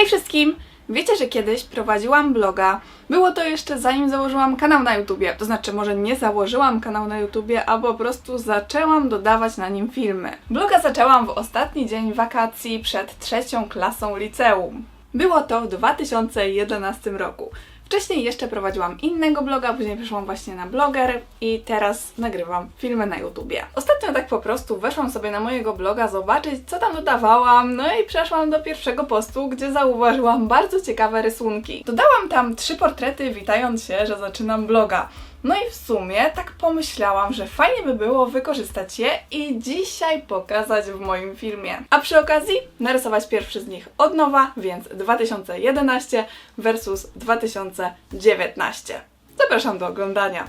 Hej wszystkim! Wiecie, że kiedyś prowadziłam bloga. Było to jeszcze zanim założyłam kanał na YouTubie. To znaczy, może nie założyłam kanał na YouTubie, a po prostu zaczęłam dodawać na nim filmy. Bloga zaczęłam w ostatni dzień wakacji przed trzecią klasą liceum. Było to w 2011 roku. Wcześniej jeszcze prowadziłam innego bloga, później przeszłam właśnie na bloger i teraz nagrywam filmy na YouTubie. Ostatnio tak po prostu weszłam sobie na mojego bloga zobaczyć, co tam dodawałam, no i przeszłam do pierwszego postu, gdzie zauważyłam bardzo ciekawe rysunki. Dodałam tam trzy portrety, witając się, że zaczynam bloga. No i w sumie tak pomyślałam, że fajnie by było wykorzystać je i dzisiaj pokazać w moim filmie. A przy okazji narysować pierwszy z nich od nowa, więc 2011 versus 2019. Zapraszam do oglądania.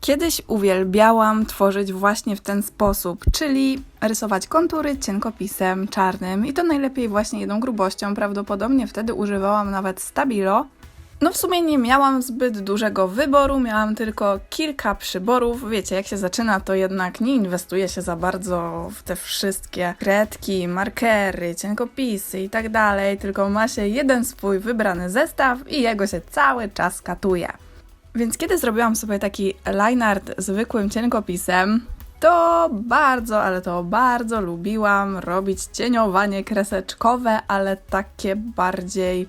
Kiedyś uwielbiałam tworzyć właśnie w ten sposób, czyli rysować kontury cienkopisem czarnym i to najlepiej właśnie jedną grubością. Prawdopodobnie wtedy używałam nawet Stabilo, no w sumie nie miałam zbyt dużego wyboru, miałam tylko kilka przyborów. Wiecie, jak się zaczyna, to jednak nie inwestuje się za bardzo w te wszystkie kredki, markery, cienkopisy i tak dalej, tylko ma się jeden swój wybrany zestaw i jego się cały czas katuje. Więc kiedy zrobiłam sobie taki line art zwykłym cienkopisem, to bardzo, ale to bardzo lubiłam robić cieniowanie kreseczkowe, ale takie bardziej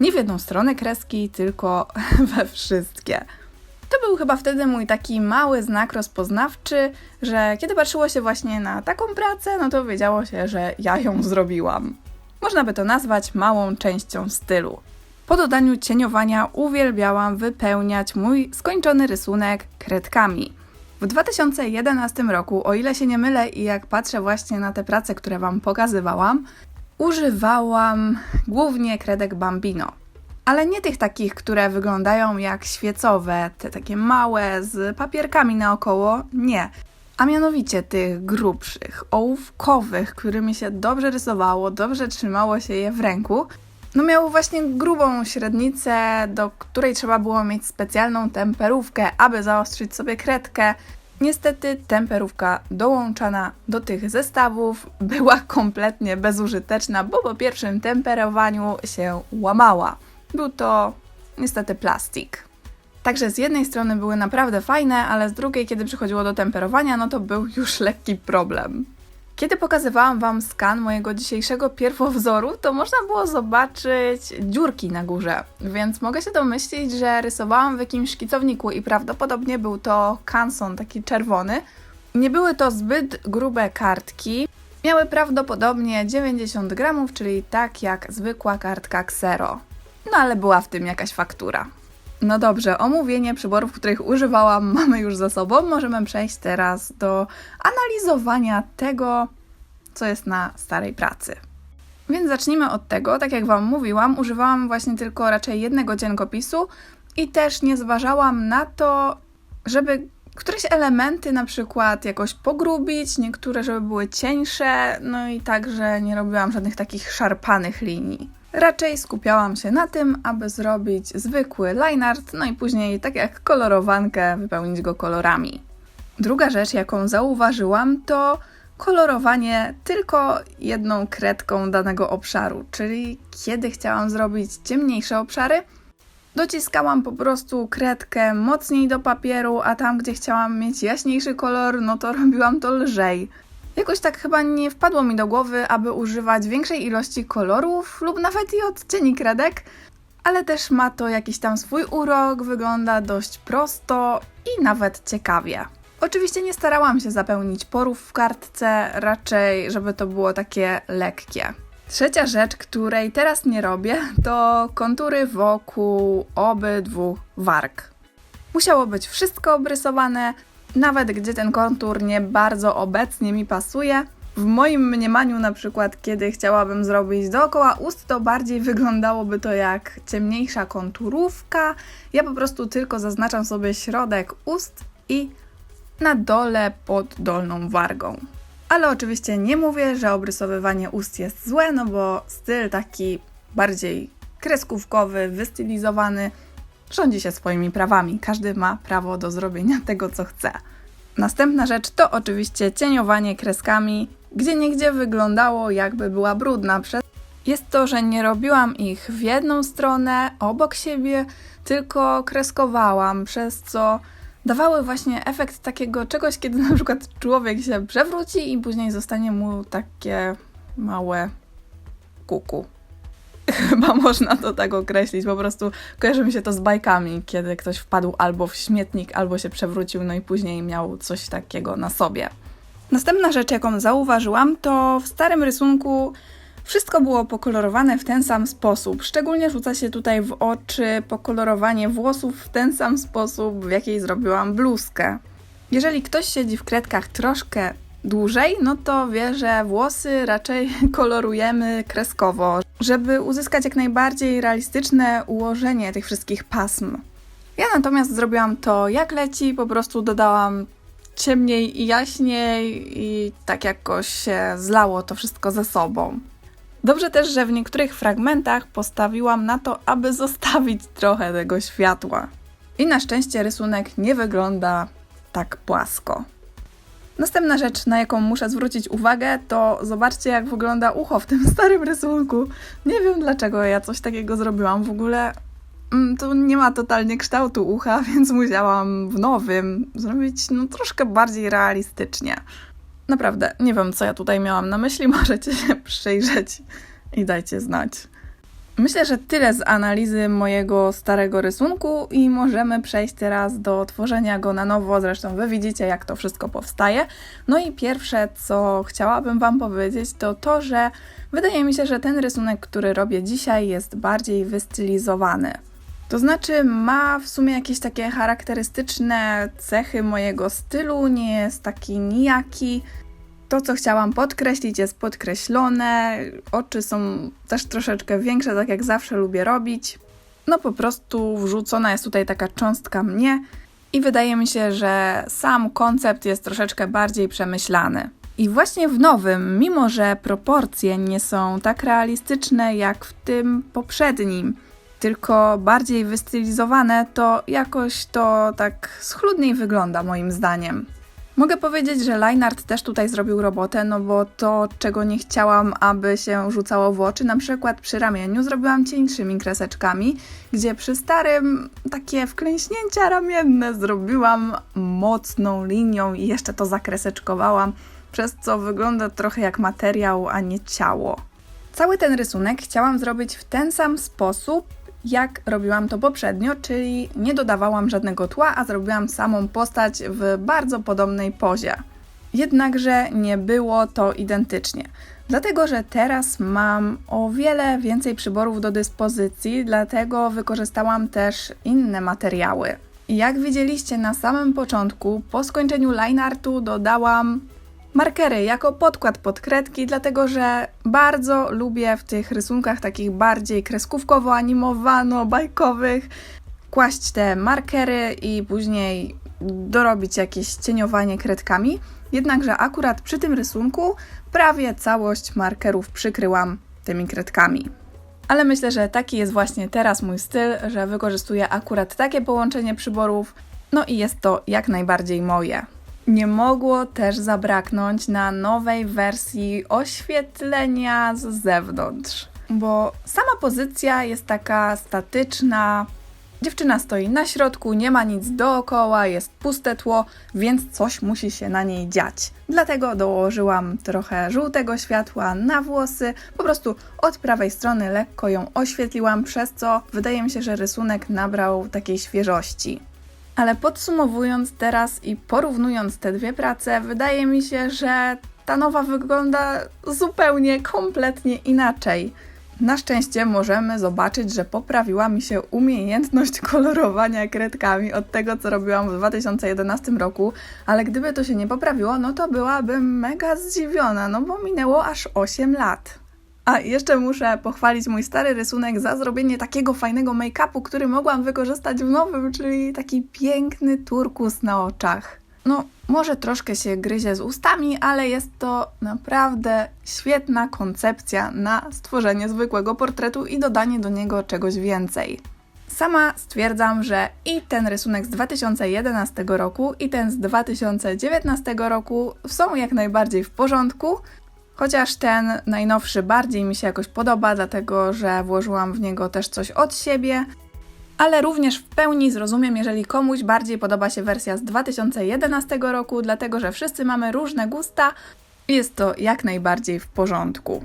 nie w jedną stronę kreski, tylko we wszystkie. To był chyba wtedy mój taki mały znak rozpoznawczy, że kiedy patrzyło się właśnie na taką pracę, no to wiedziało się, że ja ją zrobiłam. Można by to nazwać małą częścią stylu. Po dodaniu cieniowania uwielbiałam wypełniać mój skończony rysunek kredkami. W 2011 roku, o ile się nie mylę i jak patrzę właśnie na te prace, które Wam pokazywałam, używałam głównie kredek Bambino. Ale nie tych takich, które wyglądają jak świecowe, te takie małe z papierkami naokoło, nie. A mianowicie tych grubszych, ołówkowych, którymi się dobrze rysowało, dobrze trzymało się je w ręku. No miało właśnie grubą średnicę, do której trzeba było mieć specjalną temperówkę, aby zaostrzyć sobie kredkę, Niestety temperówka dołączana do tych zestawów była kompletnie bezużyteczna, bo po pierwszym temperowaniu się łamała. Był to niestety plastik. Także z jednej strony były naprawdę fajne, ale z drugiej, kiedy przychodziło do temperowania, no to był już lekki problem. Kiedy pokazywałam Wam skan mojego dzisiejszego pierwowzoru, to można było zobaczyć dziurki na górze, więc mogę się domyślić, że rysowałam w jakimś szkicowniku i prawdopodobnie był to kanson taki czerwony. Nie były to zbyt grube kartki, miały prawdopodobnie 90 gramów, czyli tak jak zwykła kartka Xero. No ale była w tym jakaś faktura. No dobrze, omówienie przyborów, których używałam, mamy już za sobą. Możemy przejść teraz do analizowania tego, co jest na starej pracy. Więc zacznijmy od tego, tak jak Wam mówiłam, używałam właśnie tylko raczej jednego cienkopisu i też nie zważałam na to, żeby któreś elementy na przykład jakoś pogrubić, niektóre, żeby były cieńsze, no i także nie robiłam żadnych takich szarpanych linii. Raczej skupiałam się na tym, aby zrobić zwykły line art, no i później, tak jak kolorowankę, wypełnić go kolorami. Druga rzecz, jaką zauważyłam, to kolorowanie tylko jedną kredką danego obszaru, czyli kiedy chciałam zrobić ciemniejsze obszary, dociskałam po prostu kredkę mocniej do papieru, a tam, gdzie chciałam mieć jaśniejszy kolor, no to robiłam to lżej. Jakoś tak chyba nie wpadło mi do głowy, aby używać większej ilości kolorów lub nawet i odcieni kredek, ale też ma to jakiś tam swój urok, wygląda dość prosto i nawet ciekawie. Oczywiście nie starałam się zapełnić porów w kartce, raczej żeby to było takie lekkie. Trzecia rzecz, której teraz nie robię, to kontury wokół obydwu warg. Musiało być wszystko obrysowane, nawet gdzie ten kontur nie bardzo obecnie mi pasuje. W moim mniemaniu, na przykład, kiedy chciałabym zrobić dookoła ust, to bardziej wyglądałoby to jak ciemniejsza konturówka. Ja po prostu tylko zaznaczam sobie środek ust i na dole pod dolną wargą. Ale oczywiście nie mówię, że obrysowywanie ust jest złe, no bo styl taki bardziej kreskówkowy, wystylizowany rządzi się swoimi prawami. Każdy ma prawo do zrobienia tego, co chce. Następna rzecz to oczywiście cieniowanie kreskami, gdzie niegdzie wyglądało jakby była brudna, jest to, że nie robiłam ich w jedną stronę, obok siebie, tylko kreskowałam, przez co dawały właśnie efekt takiego czegoś, kiedy na przykład człowiek się przewróci i później zostanie mu takie małe kuku. Chyba można to tak określić. Po prostu kojarzy mi się to z bajkami, kiedy ktoś wpadł albo w śmietnik, albo się przewrócił, no i później miał coś takiego na sobie. Następna rzecz, jaką zauważyłam, to w starym rysunku wszystko było pokolorowane w ten sam sposób. Szczególnie rzuca się tutaj w oczy pokolorowanie włosów w ten sam sposób, w jaki zrobiłam bluzkę. Jeżeli ktoś siedzi w kredkach troszkę dłużej, no to wie, że włosy raczej kolorujemy kreskowo, żeby uzyskać jak najbardziej realistyczne ułożenie tych wszystkich pasm. Ja natomiast zrobiłam to jak leci, po prostu dodałam ciemniej i jaśniej i tak jakoś się zlało to wszystko ze sobą. Dobrze też, że w niektórych fragmentach postawiłam na to, aby zostawić trochę tego światła. I na szczęście rysunek nie wygląda tak płasko. Następna rzecz, na jaką muszę zwrócić uwagę, to zobaczcie, jak wygląda ucho w tym starym rysunku. Nie wiem dlaczego ja coś takiego zrobiłam. W ogóle mm, to nie ma totalnie kształtu ucha, więc musiałam w nowym zrobić no, troszkę bardziej realistycznie. Naprawdę, nie wiem, co ja tutaj miałam na myśli. Możecie się przyjrzeć i dajcie znać. Myślę, że tyle z analizy mojego starego rysunku i możemy przejść teraz do tworzenia go na nowo. Zresztą wy widzicie, jak to wszystko powstaje. No i pierwsze, co chciałabym Wam powiedzieć, to to, że wydaje mi się, że ten rysunek, który robię dzisiaj, jest bardziej wystylizowany. To znaczy, ma w sumie jakieś takie charakterystyczne cechy mojego stylu, nie jest taki nijaki, to, co chciałam podkreślić, jest podkreślone. Oczy są też troszeczkę większe, tak jak zawsze lubię robić. No po prostu wrzucona jest tutaj taka cząstka mnie i wydaje mi się, że sam koncept jest troszeczkę bardziej przemyślany. I właśnie w nowym, mimo że proporcje nie są tak realistyczne jak w tym poprzednim, tylko bardziej wystylizowane, to jakoś to tak schludniej wygląda moim zdaniem. Mogę powiedzieć, że Leinart też tutaj zrobił robotę, no bo to, czego nie chciałam, aby się rzucało w oczy, na przykład przy ramieniu zrobiłam cieńszymi kreseczkami, gdzie przy starym takie wklęśnięcia ramienne zrobiłam mocną linią i jeszcze to zakreseczkowałam, przez co wygląda trochę jak materiał, a nie ciało. Cały ten rysunek chciałam zrobić w ten sam sposób, jak robiłam to poprzednio, czyli nie dodawałam żadnego tła, a zrobiłam samą postać w bardzo podobnej pozie. Jednakże nie było to identycznie. Dlatego, że teraz mam o wiele więcej przyborów do dyspozycji, dlatego wykorzystałam też inne materiały. Jak widzieliście na samym początku, po skończeniu line artu dodałam markery jako podkład pod kredki, dlatego że bardzo lubię w tych rysunkach takich bardziej kreskówkowo-animowano-bajkowych kłaść te markery i później dorobić jakieś cieniowanie kredkami. Jednakże akurat przy tym rysunku prawie całość markerów przykryłam tymi kredkami. Ale myślę, że taki jest właśnie teraz mój styl, że wykorzystuję akurat takie połączenie przyborów, no i jest to jak najbardziej moje. Nie mogło też zabraknąć na nowej wersji oświetlenia z zewnątrz, bo sama pozycja jest taka statyczna. Dziewczyna stoi na środku, nie ma nic dookoła, jest puste tło, więc coś musi się na niej dziać. Dlatego dołożyłam trochę żółtego światła na włosy, po prostu od prawej strony lekko ją oświetliłam, przez co wydaje mi się, że rysunek nabrał takiej świeżości. Ale podsumowując teraz i porównując te dwie prace, wydaje mi się, że ta nowa wygląda zupełnie, kompletnie inaczej. Na szczęście możemy zobaczyć, że poprawiła mi się umiejętność kolorowania kredkami od tego, co robiłam w 2011 roku, ale gdyby to się nie poprawiło, no to byłabym mega zdziwiona, no bo minęło aż 8 lat. A jeszcze muszę pochwalić mój stary rysunek za zrobienie takiego fajnego make-upu, który mogłam wykorzystać w nowym, czyli taki piękny turkus na oczach. No, może troszkę się gryzie z ustami, ale jest to naprawdę świetna koncepcja na stworzenie zwykłego portretu i dodanie do niego czegoś więcej. Sama stwierdzam, że i ten rysunek z 2011 roku, i ten z 2019 roku są jak najbardziej w porządku, Chociaż ten najnowszy bardziej mi się jakoś podoba, dlatego że włożyłam w niego też coś od siebie. Ale również w pełni zrozumiem, jeżeli komuś bardziej podoba się wersja z 2011 roku, dlatego że wszyscy mamy różne gusta. Jest to jak najbardziej w porządku.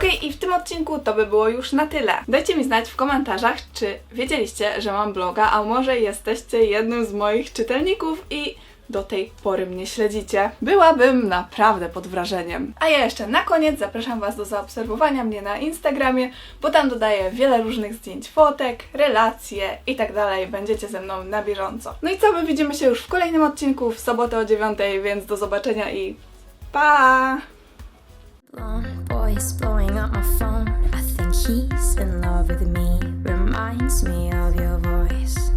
Okej, i w tym odcinku to by było już na tyle. Dajcie mi znać w komentarzach, czy wiedzieliście, że mam bloga, a może jesteście jednym z moich czytelników i do tej pory mnie śledzicie. Byłabym naprawdę pod wrażeniem. A ja jeszcze na koniec zapraszam Was do zaobserwowania mnie na Instagramie, bo tam dodaję wiele różnych zdjęć, fotek, relacje i tak dalej. Będziecie ze mną na bieżąco. No i co, my widzimy się już w kolejnym odcinku w sobotę o 9, więc do zobaczenia i pa! Long blowing up my phone. I think he's in love with me. Reminds me of your voice.